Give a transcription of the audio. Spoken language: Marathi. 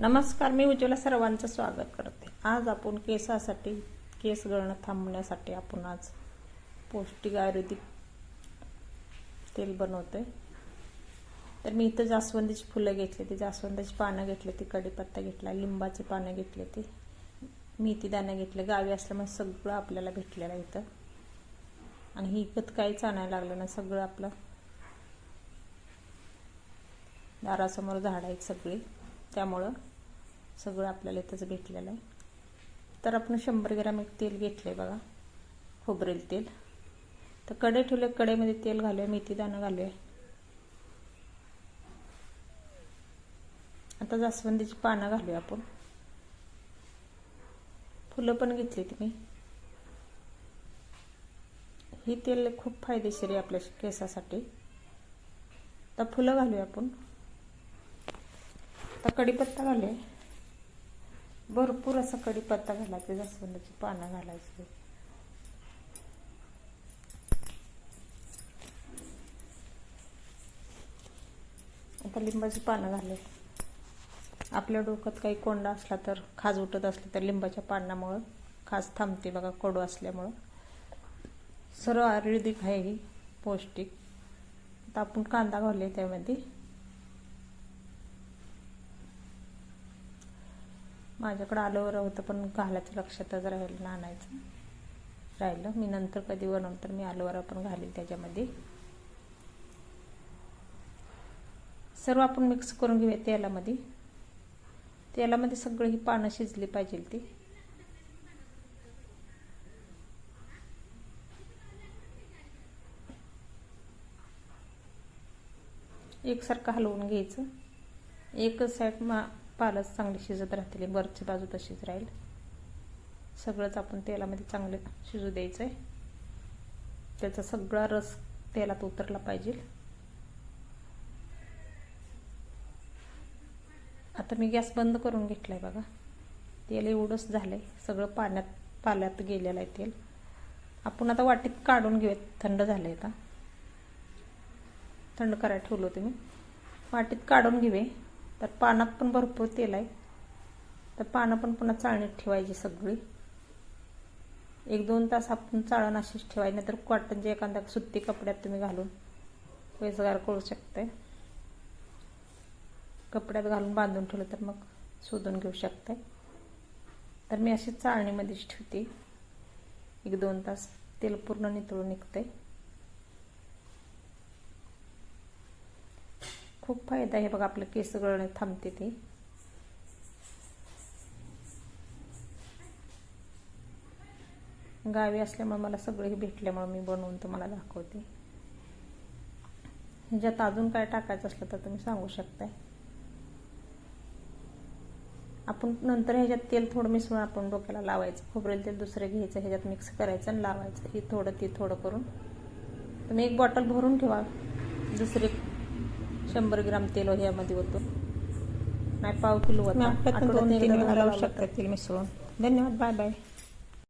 नमस्कार मी उज्ज्वला सर्वांचं स्वागत करते. आज आपण केसासाठी केस गळणं थांबण्यासाठी आपण आज पौष्टिक आयुर्वेदिक तेल बनवतोय. तर मी इथं जास्वंदीची फुलं घेतली ती जास्वंदाची पानं घेतली ती कढीपत्ता घेतला लिंबाचे पानं घेतले ती मेथी दाणे घेतले गावी असल्यामुळे सगळं आपल्याला भेटलेलं आहे इथं. आणि ही इकत काहीच आणायला लागलं ना सगळं आपलं दारासमोर झाड आहेत सगळी. त्यामुळं सगळं आपल्याला इथंच भेटलेलं आहे. तर आपण शंभर ग्रॅम एक तेल घेतलं आहे बघा खोबरेल तेल. तर कडे ठेवले कडेमध्ये तेल घालूया मेथी दाणं घालूया. आता जास्वंदीची पानं घालूया आपण. फुलं पण घेतली तुम्ही ही तेल खूप फायदेशीर आहे आपल्या केसासाठी. तर फुलं घालूया आपण. आता कढीपत्ता घालूया. भरपूर असा कढीपत्ता घालायचं जास्वंदाची पानं घालायची. आता लिंबाची पानं घाले आपल्या डोक्यात काही कोंडा असला तर खाज उठत असले तर लिंबाच्या पानामुळं खाज थांबते बघा कडू असल्यामुळं. सर्व आयुर्वेदिक आहे ही पौष्टिक. आता आपण कांदा घालूया त्यामध्ये. माझ्याकडं आलोवेरा होतं पण घालायचं लक्षातच राहिलं ना आणायचं. राहिलं. मी नंतर कधी बनवलं तर मी आलोवरा पण घालेल त्याच्यामध्ये. सर्व आपण मिक्स करून घेऊया तेलामध्ये. तेलामध्ये सगळी ही पानं शिजली पाहिजे ती. एकसारखं हलवून घ्यायचं. एकच साईड मा पालच चांगली शिजत राहतील वरची बाजू तशीच राहील. सगळंच आपण तेलामध्ये चांगले शिजू द्यायचं आहे त्याचा सगळा रस तेलात उतरला पाहिजे. आता मी गॅस बंद करून घेतलाय बघा. तेल एवढंच झालंय. सगळं पाण्यात पाल्यात गेलेलं आहे तेल. आपण आता वाटीत काढून घेऊयात. थंड झालंय आता. थंड करायला ठेवलं होतं मी. वाटीत काढून घेऊया. तर पानात पण भरपूर तेल आहे. तर पानं पण पुन्हा चाळणीत ठेवायची सगळी. एक दोन तास आपण चाळण अशीच ठेवायची नाहीतर कॉटनच्या एखाद्या सुत्ती कपड्यात तुम्ही घालून वेसगार करू शकते कपड्यात घालून बांधून ठेवलं तर मग शोधून घेऊ शकते तर मी अशी चाळणीमध्येच ठेवते. एक दोन तास तेल पूर्ण नितळून निघतंय. खूप फायदा आहे. बघा आपलं केस गळणे थांबते ते. गावी असल्यामुळे मला सगळे भेटल्यामुळे मी बनवून तुम्हाला दाखवते. ह्याच्यात अजून काय टाकायचं असलं तर तुम्ही सांगू शकताय. आपण नंतर ह्याच्यात तेल थोडं मिसळून आपण डोक्याला लावायचं. खोबरेल तेल दुसरं घ्यायचं ह्याच्यात मिक्स करायचं आणि लावायचं. हे थोडं ते थोडं करून. तुम्ही एक बॉटल भरून ठेवा. दुसरे शंभर ग्राम तेल ह्यामध्ये होतं. नाही पाव किलो होतं. तेल मिसळून. धन्यवाद बाय बाय